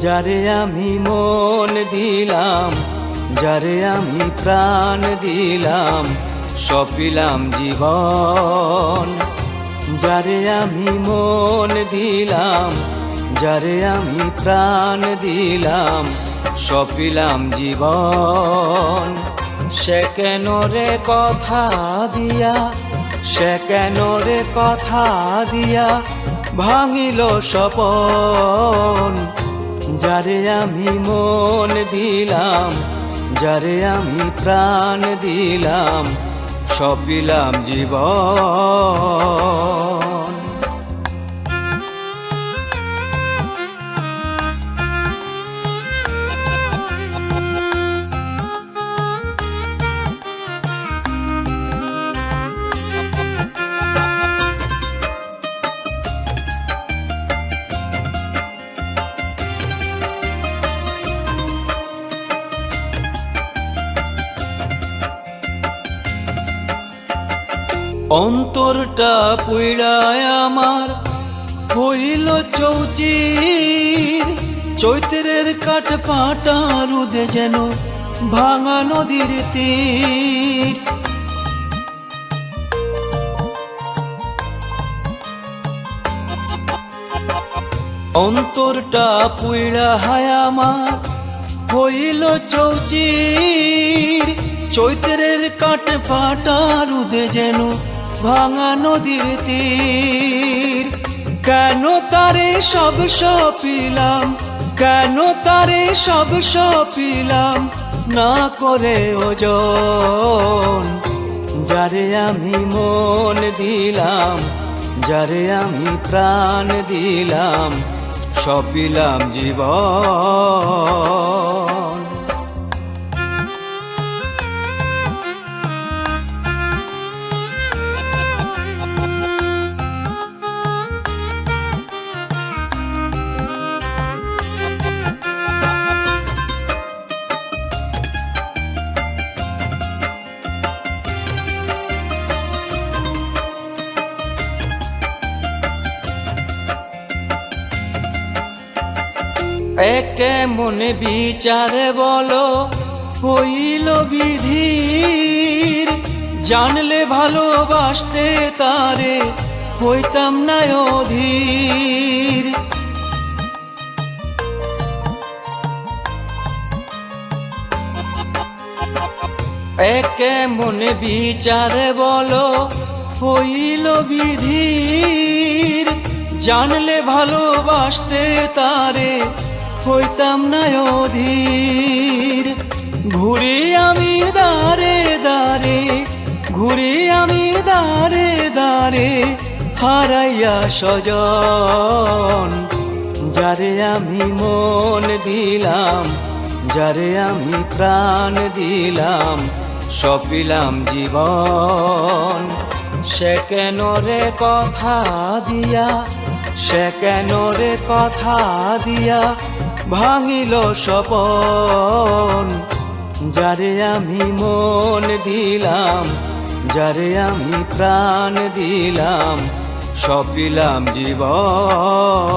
যারে আমি মন দিলাম, যারে আমি প্রাণ দিলাম, সপিলাম জীবন। যারে আমি মন দিলাম, যারে আমি প্রাণ দিলাম, সপিলাম জীবন। সে কেন রে কথা দিয়া, সে কেন রে কথা দিয়া ভাঙিল স্বপন? যারে আমি মন দিলাম যারে আমি প্রাণ দিলাম সপিলাম জীবন। অন্তরটা পুইড়ায় আমার হইল চৌচির। চৈত্রের কাঠ পাটা রুদে যেন ভাঙা নদীর তীর। অন্তরটা পুইড়া হায় আমার হইল চৌচির। চৈত্রের কাঠ ফাটা রুদে যেন ভাঙা নদীর তীর। কেন তারে সব সপিলাম? কেন তারে সব সপিলাম? না করে ওজন যারে আমি মন দিলাম, যারে আমি প্রাণ দিলাম, সপিলাম জীবন। একে মনে বিচারে বলো, হইল বিধির। জানলে ভালোবাসতে তারে হইতাম না অধীর। একে মনে বিচারে বলো, হইল বিধির। জানলে ভালোবাসতে তারে হইতাম না অধীর। ঘুরি আমি দারে দারে ঘুরি আমি দারে দারে হারাইয়া সজন যারে আমি মন দিলাম, যারে আমি প্রাণ দিলাম, সপিলাম জীবন। সে কেন রে কথা দিয়া, সে কেন রে কথা দিয়া ভাঙিল স্বপন যারে আমি মন দিলাম যারে আমি প্রাণ দিলাম সপিলাম জীবন।